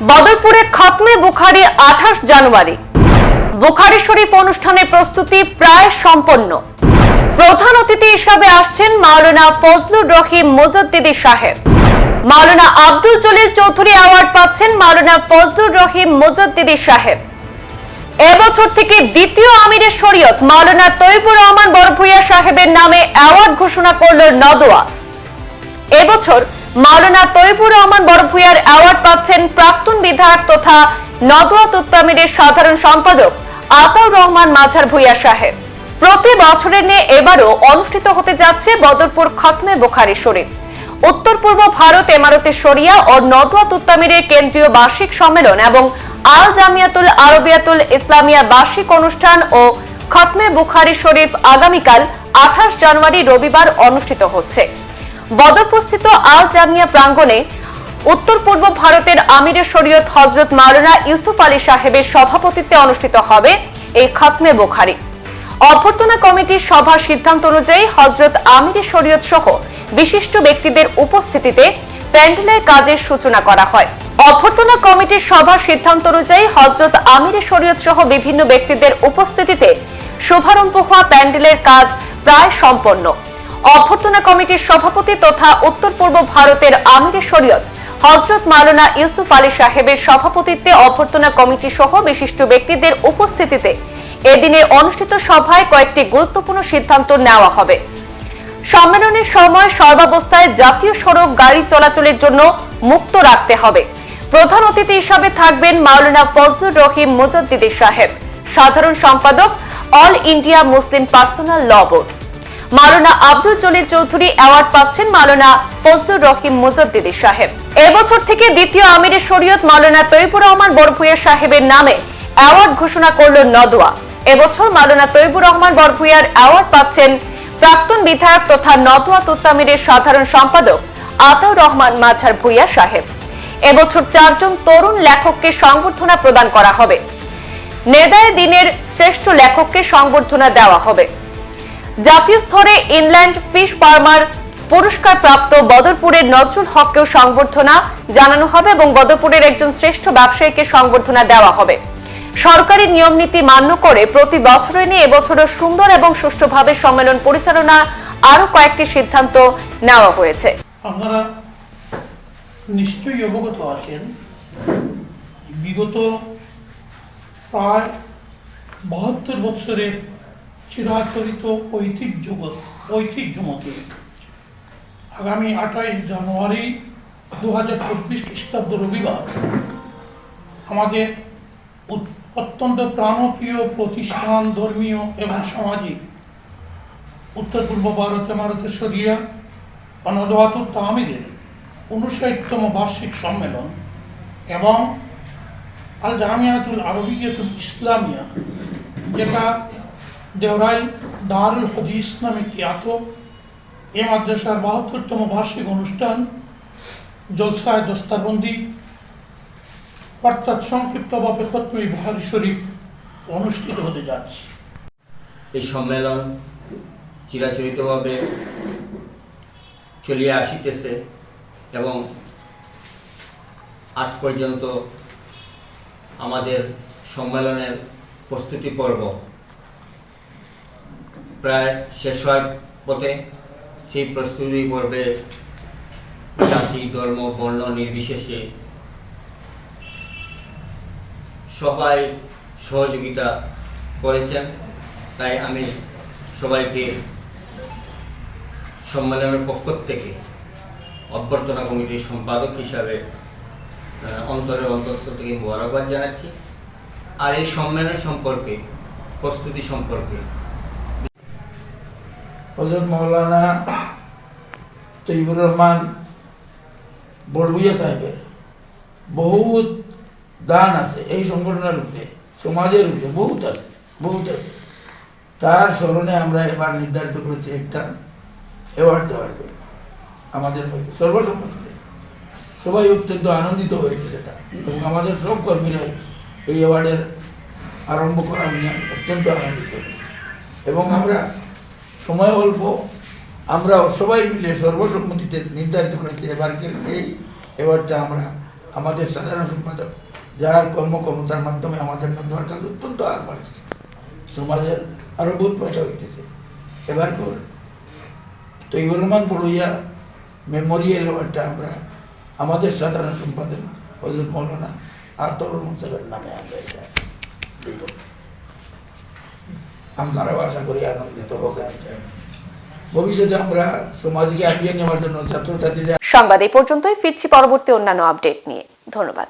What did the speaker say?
বদরপুরে খতমে বুখারি আঠাশ জানুয়ারি। বুখারি শরীফ অনুষ্ঠানের প্রস্তুতি প্রায় সম্পন্ন। প্রধান অতিথি হিসাবে আসছেন মাওলানা ফজলুর রহিম মুজদ্দিদি সাহেব। মাওলানা আব্দুল জলিল চৌধুরী অ্যাওয়ার্ড পাচ্ছেন মাওলানা ফজলুর রহিম মুজদ্দিদি সাহেব। এবছর থেকে দ্বিতীয় আমিরের শরীয়ত মাওলানা তৈবুর রহমান বড়ভূয়া সাহেবের নামে অ্যাওয়ার্ড ঘোষণা করল নদোয়া এবছর মাওলানা তৈবুর রহমান বড়ভূয়ার অ্যাওয়ার্ড পাচ্ছেন প্রাক্তন বিধায়ক তথা নদোয়া তুত্তামিরের সাধারণ সম্পাদক আতাউর রহমান মাঝার ভূঁইয়া সাহেব। প্রতি বছরের নিয়ে এবারও অনুষ্ঠিত হতে যাচ্ছে বদরপুর খতমে বোখারি শরীফ। উত্তর পূর্ব ভারত এমারতে শরিয়া ও নদোয়া তুত্তামিরের কেন্দ্রীয় বার্ষিক সম্মেলন এবং আল জামিয়াতুল আরবিয়াতুল ইসলামিয়া বার্ষিক অনুষ্ঠান ও খতমে বুখারি শরীফ আগামীকাল আঠাশ জানুয়ারি রবিবার অনুষ্ঠিত হচ্ছে। বদরপুরস্থিত আল জামিয়া প্রাঙ্গণে উত্তর পূর্ব ভারতের আমিরের শরীয়ত হজরত মাওলানা ইউসুফ আলী সাহেবের সভাপতিত্বে অনুষ্ঠিত হবে এই খতমে বোখারি। অভ্যর্থনা কমিটির সভার সিদ্ধান্ত অনুযায়ী হজরত আমিরের শরীয়ত সহ বিশিষ্ট ব্যক্তিদের উপস্থিতিতে প্যান্ডেলের কাজের সূচনা করা হয়। অভ্যর্থনা কমিটির সভার সিদ্ধান্ত অনুযায়ী হজরত আমিরের শরীয়ত সহ বিভিন্ন ব্যক্তিদের উপস্থিতিতে শুভারম্ভ হওয়া প্যান্ডেলের কাজ প্রায় সম্পন্ন। অভ্যর্থনা কমিটির সভাপতি তথা উত্তর পূর্ব ভারতের আমিরের শরীয়ত হজরত মাওলানা ইউসুফ আলী সাহেবের সভাপতিত্বে অভ্যর্থনা কমিটি সহ বিশিষ্ট ব্যক্তিদের উপস্থিতিতে এদিনের অনুষ্ঠিত সভায় কয়েকটি গুরুত্বপূর্ণ সিদ্ধান্ত নেওয়া হবে। সম্মেলনের সময় সর্বাবস্থায় জাতীয় সড়ক গাড়ি চলাচলের জন্য মুক্ত রাখতে হবে। প্রধান অতিথি হিসাবে থাকবেন মাওলানা ফজলুর রহিম মুজদ্দিদি সাহেব। সাধারণ সম্পাদক All India Muslim personal law board. Maulana Abdul Jalil Chowdhury award পাচ্ছেন মাওলানা ফজলুর রহিম মুজদ্দিদি সাহেব। এবছর থেকে দ্বিতীয় আমিরের শরীয়ত মাওলানা তৈবুর রহমান বরভুইয়া সাহেবের নামে অ্যাওয়ার্ড ঘোষণা করল নদোয়া এবছর মাওলানা তৈবুর রহমান বরভুইয়ার অ্যাওয়ার্ড পাচ্ছেন প্রাক্তন বিধায়ক তথা নদোয়া তুত্তামিরের সাধারণ সম্পাদক আতাউর রহমান মাঝার ভুইয়া সাহেব। এবছর চারজন তরুণ লেখককে সংবর্ধনা প্রদান করা হবে। নেদায় দিনের শ্রেষ্ঠ লেখককে সংবর্ধনা দেওয়া হবে। জাতীয় স্তরে ইনল্যান্ড ফিশ ফার্মার পুরস্কার প্রাপ্ত বদরপুরের নজরুল হককেও সংবর্ধনা জানানো হবে এবং বদরপুরের একজন শ্রেষ্ঠ ব্যবসায়ীকে সংবর্ধনা দেওয়া হবে। সরকারি নিয়ম নীতি মান্য করে প্রতি বছরের নিয়ে এবছরও সুন্দর এবং সুষ্ঠুভাবে সম্মেলন পরিচালনা আরও কয়েকটি সিদ্ধান্ত নেওয়া হয়েছে। আপনারা নিশ্চয়ই অবগত আছেন, বিগত প্রায় বাহাত্তর বৎসরের চিরাচরিত ঐতিহ্যগত ঐতিহ্যমতে। আগামী আঠাইশ জানুয়ারি দু হাজার চব্বিশ খ্রিস্টাব্দ রবিবার আমাদের অত্যন্ত প্রাণপ্রিয় প্রতিষ্ঠান ধর্মীয় এবং সামাজিক। উত্তর পূর্ব ভারতে ভারতের শরিয়া অনদাতুল তামিরের উনষাটতম বার্ষিক সম্মেলন এবং আল জামিয়াতুল আরবিয়াতুল ইসলামিয়া, যেটা দেওরাই দারুল হদিস নামে খ্যাত এ মাদ্রাসার বাহাত্তরতম বার্ষিক অনুষ্ঠান, জলসায় দস্তারবন্দি, অর্থাৎ সংক্ষিপ্তভাবে খতমি বুহারি শরীফ অনুষ্ঠিত হতে যাচ্ছে। এই সম্মেলন চিরাচরিতভাবে চলিয়া আসিতেছে এবং আজ পর্যন্ত আমাদের সম্মেলনের প্রস্তুতি পর্ব প্রায় শেষ হওয়ার পথে সেই প্রস্তুতি পর্বে জাতি, ধর্ম, বর্ণ নির্বিশেষে সবাই সহযোগিতা করেছেন। তাই আমি সবাইকে সম্মেলনের পক্ষ থেকে অভ্যর্থনা কমিটির সম্পাদক হিসাবে অন্তরের অন্তঃস্থল থেকে মোবারকবাদ জানাচ্ছি। আর এই সম্মেলন সম্পর্কে, প্রস্তুতি সম্পর্কে হজরত মৌলানা তৈবুর রহমান বড়বুইয়া সাহেবের বহুত দান আছে, এই সংগঠনের উপরে, সমাজের উপরে বহুত আছে বহুত আছে। তার স্মরণে আমরা এবার নির্ধারিত করেছি একটা অ্যাওয়ার্ড দেওয়ার জন্য, আমাদের মধ্যে সর্বসম্মতিতে। সবাই অত্যন্ত আনন্দিত হয়েছে সেটা, এবং আমাদের সব কর্মীরাই এই অ্যাওয়ার্ডের আরম্ভ করা নিয়ে অত্যন্ত আনন্দিত। এবং আমরা সময় অল্প, আমরা সবাই মিলে সর্বসম্মতিতে নির্ধারিত করেছি এবারকের এই অ্যাওয়ার্ডটা আমরা আমাদের সাধারণ সম্পাদক, যার কর্মক্ষমতার মাধ্যমে আমাদের নদীর কাজ অত্যন্ত আর বাড়ছে। সমাজের আরও বহুত পয়সা হইতেছে। এবার কর। তৈবুর রহমান বড়ইয়া মেমোরিয়াল অ্যাওয়ার্ডটা আমরা আমাদের সাধারণ সম্পাদক হজরত মৌলানা আতর মুসাফের নামে আমরা এটা আপনারাও আশা করি আনন্দিত হবেন। ভবিষ্যতে আমরা সমাজকে এগিয়ে নেওয়ার জন্য ছাত্রছাত্রীদের সংবাদ এই পর্যন্তই। ফিরছি পরবর্তী অন্যান্য আপডেট নিয়ে। ধন্যবাদ।